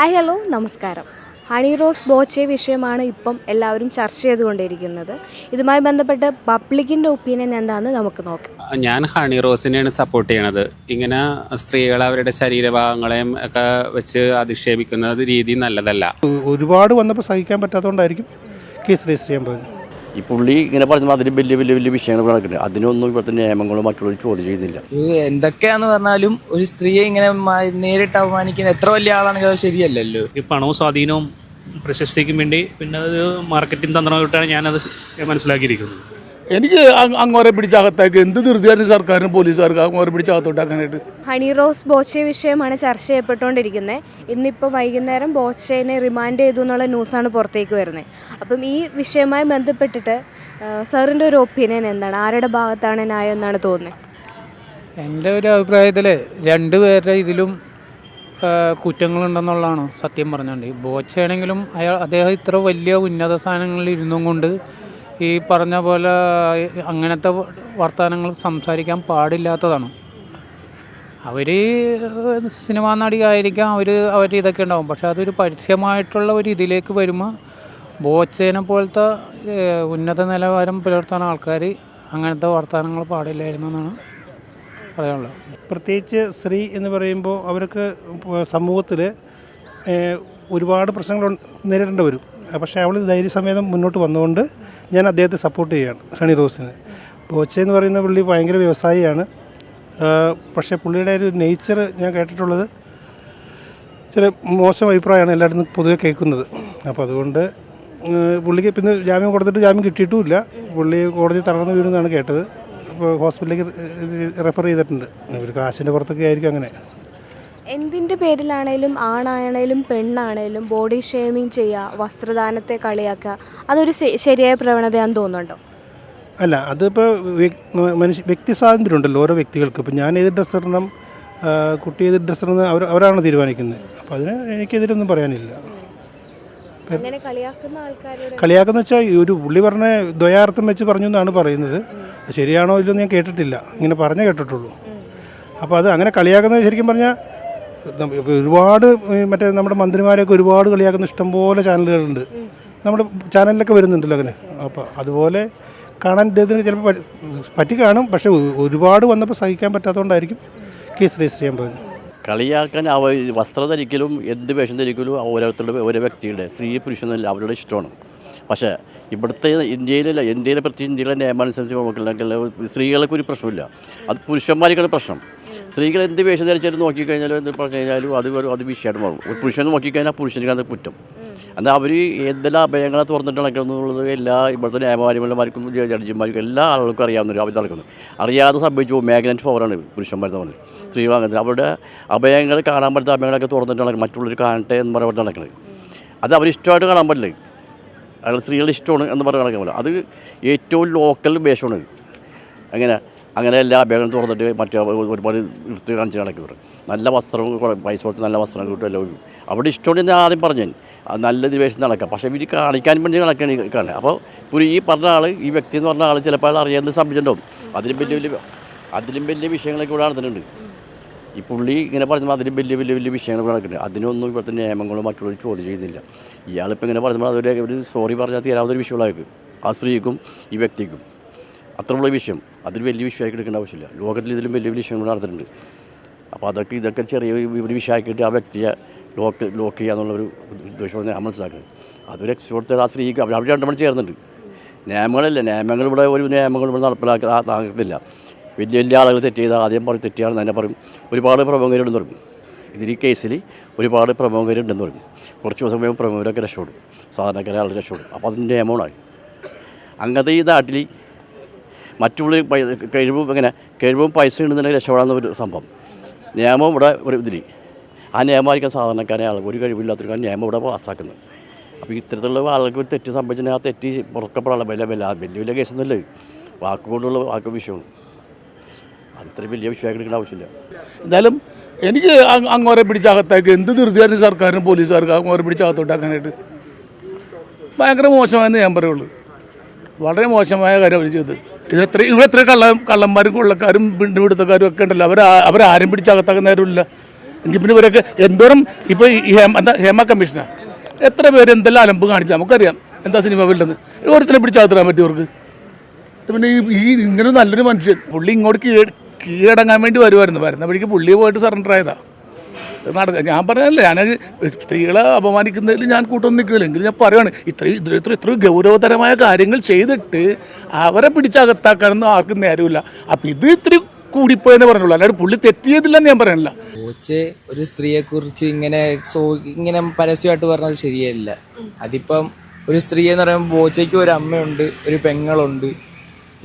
Hi hello നമസ്കാരം. ഹണി റോസ് ബോച്ചെ വിഷയമാണ് ഇപ്പം എല്ലാവരും ചർച്ച ചെയ്തുകൊണ്ടിരിക്കുന്നത്. ഇതുമായി ബന്ധപ്പെട്ട് പബ്ലിക്കിന്റെ ഒപ്പീനിയൻ എന്താണെന്ന് നമുക്ക് നോക്കാം. ഞാൻ ഹണി റോസിനെയാണ് സപ്പോർട്ട് ചെയ്യണത്. ഇങ്ങനെ സ്ത്രീകൾ അവരുടെ ശരീരഭാഗങ്ങളെയും ഒക്കെ വെച്ച് അധിക്ഷേപിക്കുന്നത് രീതി നല്ലതല്ല. ഒരുപാട് വന്നപ്പോൾ സഹിക്കാൻ പറ്റാത്തതുകൊണ്ടായിരിക്കും കേസ് രജിസ്റ്റർ ചെയ്യാൻ പോയത്. ഈ പുള്ളി ഇങ്ങനെ പറഞ്ഞാൽ അതിന് വലിയ വലിയ വലിയ വിഷയങ്ങൾ നടക്കുന്നുണ്ട്. അതിനൊന്നും ഇവിടുത്തെ നിയമങ്ങളും മറ്റുള്ളവർ ചോദ്യം ചെയ്യുന്നില്ല. ഇത് എന്തൊക്കെയാന്ന് പറഞ്ഞാലും ഒരു സ്ത്രീയെ ഇങ്ങനെ നേരിട്ട് അപമാനിക്കുന്ന എത്ര വലിയ ആളാണെങ്കിലും അത് ശരിയല്ലല്ലോ. ഈ പണവും സ്വാധീനവും പ്രശസ്തിക്കും വേണ്ടി പിന്നെ അത് മാർക്കറ്റിംഗ് തന്ത്രമായിട്ടാണ് ഞാനത് മനസ്സിലാക്കിയിരിക്കുന്നത്. എനിക്ക് അങ്ങോരെ പിടിച്ചകത്തേക്ക്. എന്ത് ധൃതിയായിരുന്നു സർക്കാരിനും പോലീസുകാർക്ക് അങ്ങോരെ പിടിച്ചകത്തോട്ടാക്കാനായിട്ട്? ഹണി റോസ് ബോച്ചെ വിഷയമാണ് ചർച്ച ചെയ്യപ്പെട്ടുകൊണ്ടിരിക്കുന്നത് ഇന്നിപ്പോൾ വൈകുന്നേരം ബോച്ചേനെ റിമാൻഡ് ചെയ്തു എന്നുള്ള ന്യൂസാണ് പുറത്തേക്ക് വരുന്നത് അപ്പം ഈ വിഷയവുമായി ബന്ധപ്പെട്ടിട്ട് സാറിന്റെ ഒരു ഒപ്പീനിയൻ എന്താണ്? ആരുടെ ഭാഗത്താണ് ന്യായം എന്നാണ് തോന്നുന്നത് എന്റെ ഒരു അഭിപ്രായത്തിൽ രണ്ട് പേരുടെ ഇതിലും കുറ്റങ്ങളുണ്ടെന്നുള്ളതാണ് സത്യം പറഞ്ഞുകൊണ്ട് ബോച്ചയാണെങ്കിലും അയാൾ അദ്ദേഹം ഇത്ര വലിയ ഉന്നത സ്ഥാനങ്ങളിൽ ഇരുന്നും കൊണ്ട് ഈ പറഞ്ഞ പോലെ അങ്ങനത്തെ വർത്തമാനങ്ങൾ സംസാരിക്കാൻ പാടില്ലാത്തതാണ്. അവർ സിനിമാ നടിയായിരിക്കാം അവർ അവർ ഇതൊക്കെ ഉണ്ടാവും. പക്ഷെ അതൊരു പരസ്യമായിട്ടുള്ള ഒരു ഇതിലേക്ക് വരുമ്പോൾ ബോച്ചേനെ പോലത്തെ ഉന്നത നിലവാരം പുലർത്താൻ ആൾക്കാർ അങ്ങനത്തെ വർത്തമാനങ്ങൾ പാടില്ലായിരുന്നു എന്നാണ് പറയാനുള്ളത്. പ്രത്യേകിച്ച് സ്ത്രീ എന്ന് പറയുമ്പോൾ അവർക്ക് സമൂഹത്തിൽ ഒരുപാട് പ്രശ്നങ്ങൾ നേരിടേണ്ടി വരും. പക്ഷേ അവൾ ധൈര്യസമേതം മുന്നോട്ട് വന്നുകൊണ്ട് ഞാൻ അദ്ദേഹത്തെ സപ്പോർട്ട് ചെയ്യുകയാണ് ഷണി റോസിന്. ബോച്ചെ എന്ന് പറയുന്ന പുള്ളി ഭയങ്കര വ്യവസായിയാണ്. പക്ഷേ പുള്ളിയുടെ ഒരു നേച്ചർ ഞാൻ കേട്ടിട്ടുള്ളത് ചില മോശം അഭിപ്രായമാണ് എല്ലായിടത്തും പൊതുവെ കേൾക്കുന്നത്. അപ്പോൾ അതുകൊണ്ട് പുള്ളിക്ക് പിന്നെ ജാമ്യം കൊടുത്തിട്ട് ജാമ്യം കിട്ടിയിട്ടുമില്ല. പുള്ളി കോടതി തളർന്നു വീണെന്നാണ് കേട്ടത്. അപ്പോൾ ഹോസ്പിറ്റലിലേക്ക് റെഫർ ചെയ്തിട്ടുണ്ട്. ഒരു കാശിന്റെ പുറത്തൊക്കെ ആയിരിക്കും അങ്ങനെ. എന്തിന്റെ പേരിലാണേലും ആണാണേലും പെണ്ണാണേലും ബോഡി ഷേമിങ് ചെയ്യുക വസ്ത്രദാനത്തെ കളിയാക്കുക അതൊരു ശരിയായ പ്രവണതയാണെന്ന് തോന്നുന്നുണ്ടോ? അല്ല അതിപ്പോൾ മനുഷ്യ വ്യക്തി സ്വാതന്ത്ര്യം ഉണ്ടല്ലോ ഓരോ വ്യക്തികൾക്ക്. ഇപ്പം ഞാൻ ഏത് ഡ്രസ്സ് ഇടണം ആ, കുട്ടി ഏത് ഡ്രസ്സ് ഇടണം അവർ അവരാണ് തീരുമാനിക്കുന്നത്. അപ്പോൾ അതിന് എനിക്കെതിരൊന്നും പറയാനില്ല. കളിയാക്കുന്ന വെച്ചാൽ ഒരു പുള്ളി പറഞ്ഞ ദ്വയാർത്ഥം വെച്ച് പറഞ്ഞു എന്നാണ് പറയുന്നത്. ശരിയാണോ ഇല്ലയോ ഞാൻ കേട്ടിട്ടില്ല. ഇങ്ങനെ പറഞ്ഞേ കേട്ടിട്ടുള്ളൂ. അപ്പോൾ അത് അങ്ങനെ കളിയാക്കുന്നത് ശരിക്കും പറഞ്ഞാൽ ഒരുപാട് മറ്റേ നമ്മുടെ മന്ത്രിമാരെയൊക്കെ ഒരുപാട് കളിയാക്കുന്ന ഇഷ്ടംപോലെ ചാനലുകളുണ്ട്. നമ്മുടെ ചാനലിലൊക്കെ വരുന്നുണ്ടല്ലോ അങ്ങനെ. അപ്പോൾ അതുപോലെ കാണാൻ ഇദ്ദേഹത്തിന് ചിലപ്പോൾ പറ്റി- കാണും. പക്ഷേ ഒരുപാട് വന്നപ്പോൾ സഹിക്കാൻ പറ്റാത്തതുകൊണ്ടായിരിക്കും കേസ് രജിസ്റ്റർ ചെയ്യാൻ പോയത്. കളിയാക്കാൻ അവ വസ്ത്രം ധരിക്കലും എന്ത് വേഷം ധരിക്കലും ഓരോരുത്തരുടെ ഓരോ വ്യക്തികളുടെ സ്ത്രീ പുരുഷനല്ല അവരുടെ ഇഷ്ടമാണ്. പക്ഷേ ഇവിടുത്തെ ഇന്ത്യയിലല്ല ഇന്ത്യയിലെ പ്രത്യേകിച്ച് ഇന്ത്യയിലെ നിയമാനുസരിച്ച് നോക്കില്ലെങ്കിൽ സ്ത്രീകൾക്ക് ഒരു പ്രശ്നമില്ല. അത് പുരുഷന്മാർക്കാണ് പ്രശ്നം. സ്ത്രീകൾ എന്ത് വേഷം ധരിച്ചാലും നോക്കിക്കഴിഞ്ഞാലും എന്ത് പറഞ്ഞു കഴിഞ്ഞാലും അത് ഒരു അത് വിഷയമായിട്ട് മാറും. ഒരു പുരുഷൻ നോക്കിക്കഴിഞ്ഞാൽ പുരുഷനിക്കാണ് കുറ്റം. എന്നാൽ അവർ എന്തെല്ലാം അഭയങ്ങളെ തുറന്നിട്ട് നടക്കുന്നുള്ളത് എല്ലാ ഇവിടുത്തെ നിയമകാര്യന്മാർക്കും ജഡ്ജിമാർക്കും എല്ലാ ആളുകൾക്കും അറിയാവുന്ന അവർ നടക്കുന്നു. അറിയാതെ സംഭവിച്ചു മാഗ്നറ്റ് പവറാണ് പുരുഷന്മാർ തമ്മിൽ സ്ത്രീകൾ അങ്ങനെ അവരുടെ അഭയങ്ങൾ കാണാൻ പറ്റുന്ന അഭയങ്ങളൊക്കെ തുറന്നിട്ട് നടക്കും മറ്റുള്ളവർ കാണട്ടെ എന്ന് പറഞ്ഞിട്ട് നടക്കുന്നത്. അത് അവരിഷ്ടമായിട്ട് കാണാൻ പറ്റില്ല. അയാൾ സ്ത്രീകളുടെ ഇഷ്ടമാണ് എന്ന് പറഞ്ഞ് നടക്കാൻ പറ്റില്ല. അത് ഏറ്റവും ലോക്കൽ ബേഷമാണ് അങ്ങനെ അങ്ങനെ എല്ലാ ബാഗും തുറന്നിട്ട് മറ്റേ ഒരുപാട് എടുത്ത് കാണിച്ച് നടക്കുന്നത് നല്ല വസ്ത്രം പൈസ കൊടുത്ത് നല്ല വസ്ത്രം കിട്ടും എല്ലാം അവിടെ ഇഷ്ടമുണ്ട് ഞാൻ ആദ്യം പറഞ്ഞു നല്ല ദിവസം നടക്കാം. പക്ഷേ ഇവർ കാണിക്കാൻ വേണ്ടി നടക്കുകയാണ് കാണുക അപ്പോൾ ഇപ്പോൾ ഈ പറഞ്ഞ ആൾ ഈ വ്യക്തി എന്ന് പറഞ്ഞ ആൾ ചിലപ്പോൾ അറിയാമെന്ന് അറിയാവുന്ന സംഭവിച്ചിട്ടുണ്ടാവും അതിലും വലിയ വലിയ അതിലും വലിയ വിഷയങ്ങളൊക്കെ ഇവിടെ നടന്നിട്ടുണ്ട്. ഈ പുള്ളി ഇങ്ങനെ പറഞ്ഞാൽ അതിലും വലിയ വലിയ വലിയ വിഷയങ്ങൾ നടക്കുന്നുണ്ട്. അതിനൊന്നും ഇവിടുത്തെ നിയമങ്ങളോ മറ്റുള്ളവർ ചോദ്യം ചെയ്യുന്നില്ല. ഇയാളിപ്പോൾ ഇങ്ങനെ പറയുമ്പോൾ അതൊരു ഒരു സോറി പറഞ്ഞാൽ തീരാവുന്ന ഒരു വിഷയമുള്ള ആ സ്ത്രീക്കും ഈ വ്യക്തിക്കും. അത്രയുള്ള വിഷയം. അതിൽ വലിയ വിഷയമാക്കി എടുക്കേണ്ട ആവശ്യമില്ല. ലോകത്തിൽ ഇതിലും വലിയ വലിയ വിഷയങ്ങൾ നടന്നിട്ടുണ്ട്. അപ്പോൾ അതൊക്കെ ഇതൊക്കെ ചെറിയ ഒരു വിഷയമാക്കിയിട്ട് ആ വ്യക്തിയെ ലോക്ക് ലോക്ക് ചെയ്യാന്നുള്ള ഒരു ഉദ്ദേശമാണ് ഞാൻ മനസ്സിലാക്കുന്നത്. അതൊരു എക്സ്പോർട്ട് ആ സ്ത്രീക്ക് അവർ അവിടെ രണ്ടു മണി ചേർന്നുണ്ട് നിയമങ്ങളല്ല? നിയമങ്ങൾ ഇവിടെ ഒരു നിയമങ്ങൾ ഇവിടെ നടപ്പിലാക്കി നടക്കുന്നില്ല വലിയ വലിയ ആളുകൾ തെറ്റ് ചെയ്താൽ ആദ്യം പറയും തെറ്റിയാണെന്ന് തന്നെ പറയും. ഒരുപാട് പ്രമുഖരുണ്ടെന്ന് പറയും. ഇതിൽ കേസിൽ ഒരുപാട് പ്രമുഖരുണ്ടെന്ന് പറയും. കുറച്ച് ദിവസം കഴിയുമ്പോൾ പ്രമുഖരൊക്കെ രക്ഷപ്പെടും. സാധാരണക്കാരെ ആൾ രക്ഷപ്പെടും. അപ്പോൾ അതിന്റെ നിയമമാണ്. അങ്ങനത്തെ ഈ നാട്ടിൽ മറ്റുള്ള കഴിവും ഇങ്ങനെ കഴിവും പൈസ ഇടുന്നതിന് രക്ഷപ്പെടാവുന്ന ഒരു സംഭവം. നിയമം ഇവിടെ ഒരു ഇതിൽ ആ നിയമമായിരിക്കും സാധാരണക്കാരെ ആൾ ഒരു കഴിവില്ലാത്തൊരു നിയമം ഇവിടെ പാസ്സാക്കുന്നത് അപ്പോൾ ഇത്തരത്തിലുള്ള ആളുകൾക്ക് ഒരു തെറ്റ് സംഭവിച്ചാൽ ആ തെറ്റ് പുറക്കപ്പെടാനുള്ള വലിയ വലിയ വലിയ വലിയ കേസൊന്നുമല്ല. വാക്കുകൊണ്ടുള്ള വാക്ക് വിഷയമാണ്. അത്ര വലിയ വിഷയമാക്കി എടുക്കേണ്ട ആവശ്യമില്ല. എന്തായാലും എനിക്ക് അങ്ങോരെ പിടിച്ചകത്തേക്ക് എന്ത് ധൃതിയായിരുന്നു സർക്കാരിനും പോലീസുകാർക്ക് അങ്ങോരെ പിടിച്ചകത്തോട്ടാക്കാനായിട്ട് ഭയങ്കര മോശമായെന്ന് ഞാൻ പറയുള്ളൂ. വളരെ മോശമായ കാര്യമാണ് അവർ ചെയ്തത്. ഇത് എത്ര ഇവിടെ എത്ര കള്ള കള്ളന്മാരും കൊള്ളക്കാരും പിണ്ടുപിടുത്തക്കാരും ഒക്കെ ഉണ്ടല്ലോ. അവർ അവരാരും പിടിച്ചകത്താക്കുന്ന നേരമില്ല. എങ്കിൽ പിന്നെ ഇവരൊക്കെ എന്തോരം ഇപ്പോൾ ഈ ഹേമ എന്താ ഹേമ കമ്മീഷനാ? എത്ര പേര് എന്തെല്ലാം അലമ്പ് കാണിച്ചാൽ നമുക്കറിയാം. എന്താ സിനിമ വേണ്ടത് ഒരുത്തനെ പിടിച്ചകത്തിടാൻ പറ്റും അവർക്ക് പിന്നെ ഈ ഇങ്ങനെ നല്ലൊരു മനുഷ്യൻ. പുള്ളി ഇങ്ങോട്ട് കീഴ് കീഴടങ്ങാൻ വേണ്ടി വരുമായിരുന്നു വരുന്ന വഴിക്ക് പുള്ളി പോയിട്ട് സറണ്ടർ ആയതാ. നടക്ക ഞാൻ പറഞ്ഞല്ലേ ഞാൻ സ്ത്രീകളെ അപമാനിക്കുന്നതിൽ ഞാൻ കൂട്ടൊന്നും നിൽക്കുന്നില്ല എങ്കിലും ഞാൻ പറയുകയാണ് ഇത്രയും ഇത്ര ഇത്ര ഇത്രയും ഗൗരവതരമായ കാര്യങ്ങൾ ചെയ്തിട്ട് അവരെ പിടിച്ചകത്താക്കാനൊന്നും ആർക്കും നേരമില്ല. അപ്പം ഇത് ഇത്തിരി കൂടിപ്പോയെന്ന് പറഞ്ഞുള്ളൂ. അല്ലാതെ പുള്ളി തെറ്റിയതില്ലെന്ന് ഞാൻ പറയണില്ല. കോച്ച് ഒരു സ്ത്രീയെക്കുറിച്ച് ഇങ്ങനെ സോ ഇങ്ങനെ പരസ്യമായിട്ട് പറഞ്ഞത് ശരിയല്ല. അതിപ്പം ഒരു സ്ത്രീ എന്ന് പറയുമ്പോൾ ബോച്ചയ്ക്ക് ഒരു അമ്മയുണ്ട് ഒരു പെങ്ങളുണ്ട്.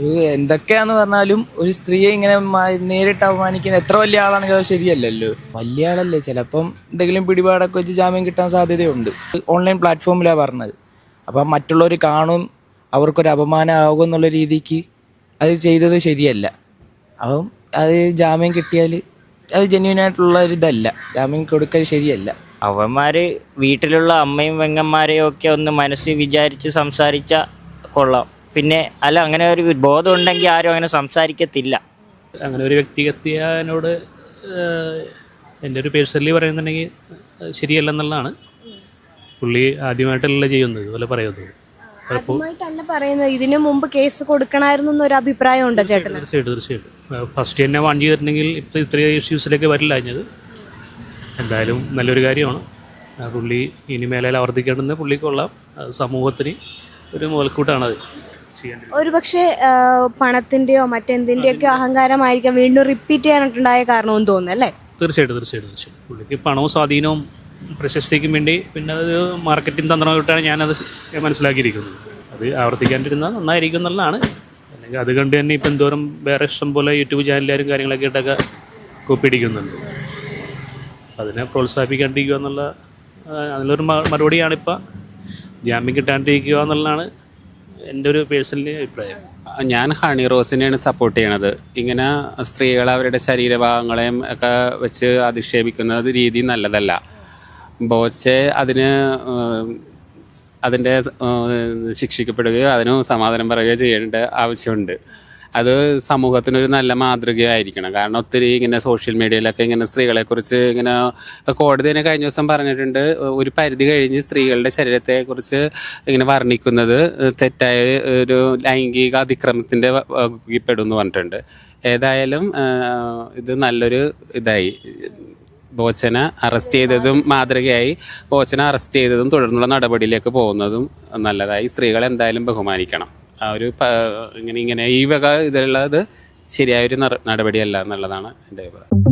എന്തൊക്കെയാന്ന് പറഞ്ഞാലും ഒരു സ്ത്രീയെ ഇങ്ങനെ നേരിട്ട് അപമാനിക്കുന്ന എത്ര വലിയ ആളാണെങ്കിലും അത് ശരിയല്ലല്ലോ. വലിയ ആളല്ലേ. ചിലപ്പം എന്തെങ്കിലും പിടിപാടൊക്കെ വെച്ച് ജാമ്യം കിട്ടാൻ സാധ്യതയുണ്ട്. ഓൺലൈൻ പ്ലാറ്റ്ഫോമിലാണ് പറഞ്ഞത്. അപ്പം മറ്റുള്ളവർ കാണും അവർക്കൊരു അപമാനം അപമാനമാകും എന്നുള്ള രീതിക്ക് അത് ചെയ്തത് ശരിയല്ല. അപ്പം അത് ജാമ്യം കിട്ടിയാൽ അത് ജെന്യൂൻ ആയിട്ടുള്ള ഒരു ഇതല്ല. ജാമ്യം കൊടുക്കൽ ശരിയല്ല. അവന്മാര് വീട്ടിലുള്ള അമ്മയും വെങ്ങന്മാരെയും ഒക്കെ ഒന്ന് മനസ്സിൽ വിചാരിച്ച് സംസാരിച്ച കൊള്ളാം. പിന്നെ അല്ല അങ്ങനെ ഒരു ബോധം ഉണ്ടെങ്കിൽ ആരും അങ്ങനെ സംസാരിക്കത്തില്ല. അങ്ങനെ ഒരു വ്യക്തിഗതിയോട് എന്റെ ഒരു പേഴ്സണലി പറയുന്നുണ്ടെങ്കിൽ ശരിയല്ല ശരിയല്ലെന്നുള്ളതാണ് പുള്ളി ആദ്യമായിട്ടല്ല ചെയ്യുന്നത് ഇതുപോലെ പറയുന്നത്. അപ്പോൾ ആദ്യമായിട്ടല്ല പറയുന്നത്. ഇതിനു മുമ്പ് കേസ് കൊടുക്കണമായിരുന്നു എന്നൊരു അഭിപ്രായം ഉണ്ടോ ചേട്ടൻ തീർച്ചയായിട്ടും തീർച്ചയായിട്ടും. ഫസ്റ്റ് തന്നെ വാൺ ചെയ്തിരുന്നെങ്കിൽ ഇപ്പം ഇത്രയും ഇഷ്യൂസിലേക്ക് വരില്ല അതിഞ്ഞത് എന്തായാലും നല്ലൊരു കാര്യമാണ്. പുള്ളി ഇനി മേലെ ആവർത്തിക്കേണ്ടുന്ന പുള്ളിക്കുള്ള അത് സമൂഹത്തിന് ഒരു മുതൽക്കൂട്ടാണത്. ഒരു പക്ഷേ പണത്തിന്റെയോ മറ്റെന്തിന്റെയൊക്കെ അഹങ്കാരമായിരിക്കാം വീണ്ടും റിപ്പീറ്റ് ചെയ്യാനായിട്ടുണ്ടായ കാരണമെന്ന് തോന്നുന്നു അല്ലേ? തീർച്ചയായിട്ടും തീർച്ചയായിട്ടും തീർച്ചയായിട്ടും. പുള്ളിക്ക് പണവും സ്വാധീനവും പ്രശസ്തിക്കും വേണ്ടി പിന്നെ അത് മാർക്കറ്റിംഗ് തന്ത്രമായിട്ടാണ് ഞാനത് മനസ്സിലാക്കിയിരിക്കുന്നത്. അത് ആവർത്തിക്കാണ്ടിരുന്നാൽ നന്നായിരിക്കും എന്നുള്ളതാണ്. അല്ലെങ്കിൽ അത് കണ്ട് തന്നെ ഇപ്പം എന്തോരം വേറെ ഇഷ്ടം പോലെ യൂട്യൂബ് ചാനലുകാരും കാര്യങ്ങളൊക്കെ ഇട്ടൊക്കെ കോപ്പിയടിക്കുന്നുണ്ട്. അതിനെ പ്രോത്സാഹിപ്പിക്കാണ്ടിരിക്കുക എന്നുള്ള അതിലൊരു മറുപടിയാണിപ്പോൾ ജാമ്യം കിട്ടാണ്ടിരിക്കുക എന്നുള്ളതാണ് എന്റെ ഒരു പേഴ്സണലി അഭിപ്രായം. ഞാൻ ഹണി റോസിനെയാണ് സപ്പോർട്ട് ചെയ്യണത്. ഇങ്ങനെ സ്ത്രീകൾ അവരുടെ ശരീരഭാഗങ്ങളെയും ഒക്കെ വെച്ച് അധിക്ഷേപിക്കുന്നത് രീതി നല്ലതല്ല. ബോച്ചെ അതിന് അതിന്റെ ശിക്ഷിക്കപ്പെടുകയോ അതിന് സമാധാനം പറയുകയോ ചെയ്യേണ്ട ആവശ്യമുണ്ട്. അത് സമൂഹത്തിനൊരു നല്ല മാതൃകയായിരിക്കണം. കാരണം ഒത്തിരി ഇങ്ങനെ സോഷ്യൽ മീഡിയയിലൊക്കെ ഇങ്ങനെ സ്ത്രീകളെക്കുറിച്ച് ഇങ്ങനെ കോടതി തന്നെ കഴിഞ്ഞ ദിവസം പറഞ്ഞിട്ടുണ്ട്. ഒരു പരിധി കഴിഞ്ഞ് സ്ത്രീകളുടെ ശരീരത്തെക്കുറിച്ച് ഇങ്ങനെ വർണിക്കുന്നത് തെറ്റായ ഒരു ലൈംഗിക അതിക്രമത്തിന്റെ വകുപ്പിൽപ്പെടും എന്ന് പറഞ്ഞിട്ടുണ്ട്. ഏതായാലും ഇത് നല്ലൊരു ഇതായി. ബോച്ചന അറസ്റ്റ് ചെയ്തതും മാതൃകയായി. ബോച്ചന അറസ്റ്റ് ചെയ്തതും തുടർന്നുള്ള നടപടിയിലേക്ക് പോകുന്നതും നല്ലതായി. സ്ത്രീകളെ എന്തായാലും ബഹുമാനിക്കണം. ആ ഒരു ഇങ്ങനെ ഇങ്ങനെ ഈ വക ഇതിലുള്ളത് ശരിയായൊരു നട- നടപടിയല്ല എന്നുള്ളതാണ് എന്റെ അഭിപ്രായം.